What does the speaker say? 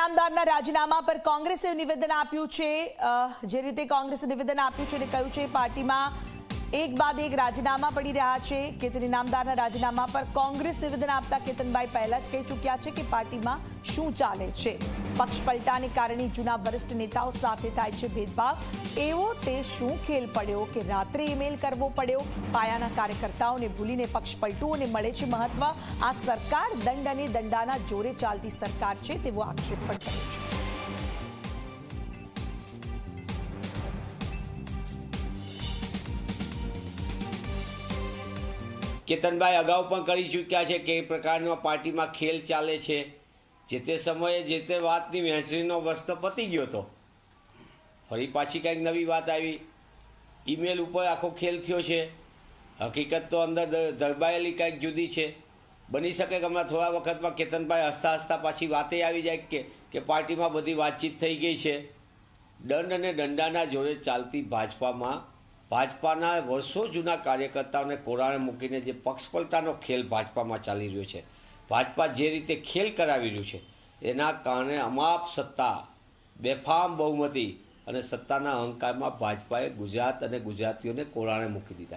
ઇનામદારના રાજીનામા પર કોંગ્રેસે નિવેદન આપ્યું છે. જે રીતે કોંગ્રેસે નિવેદન આપ્યું છે અને કહ્યું છે પાર્ટીમાં એક બાદ એક રાજીનામા પડી રહ્યા છે. કેતન ઇનામદારના રાજીનામા પર કોંગ્રેસ નિવેદન આપતા કેતનભાઈ પહેલા જ કહી ચૂક્યા છે કે પાર્ટીમાં શું ચાલે છે. પક્ષ પલટાને કારણે જૂના વરિષ્ઠ નેતાઓ સાથે થાય છે ભેદભાવ. એવો તે શું ખેલ પડ્યો કે રાત્રે ઈમેલ કરવો પડ્યો? પાયાના કાર્યકર્તાઓને ભૂલીને પક્ષ પલટુઓને મળે છે મહત્વ. આ સરકાર દંડ અને દંડાના જોરે ચાલતી સરકાર છે તેવો આક્ષેપ પણ કર્યો છે. કેતનભાઈ અગાઉ પણ કરી ચૂક્યા છે કે એ પ્રકારનો પાર્ટીમાં ખેલ ચાલે છે. જે તે સમયે જે તે વાતની વહેંચણીનો વસ્ત પતી ગયો હતો. ફરી પાછી કંઈક નવી વાત આવી. ઈમેલ ઉપર આખો ખેલ થયો છે. હકીકત તો અંદર દરબાયેલી કંઈક જુદી છે. બની શકે કે હમણાં થોડા વખતમાં કેતનભાઈ હસતા હસતા પાછી વાતે આવી જાય કે કે પાર્ટીમાં બધી વાતચીત થઈ ગઈ છે. દંડ અને દંડાના જોડે ચાલતી ભાજપામાં ભાજપાના વર્ષો જૂના કાર્યકર્તાઓને કોરાણે મૂકીને જે પક્ષપલટાનો ખેલ ભાજપામાં ચાલી રહ્યો છે, ભાજપા જે રીતે ખેલ કરાવી રહ્યું છે, એના કારણે અમાપ સત્તા, બેફામ બહુમતી અને સત્તાના અહંકારમાં ભાજપાએ ગુજરાત અને ગુજરાતીઓને કોરાણે મૂકી દીધા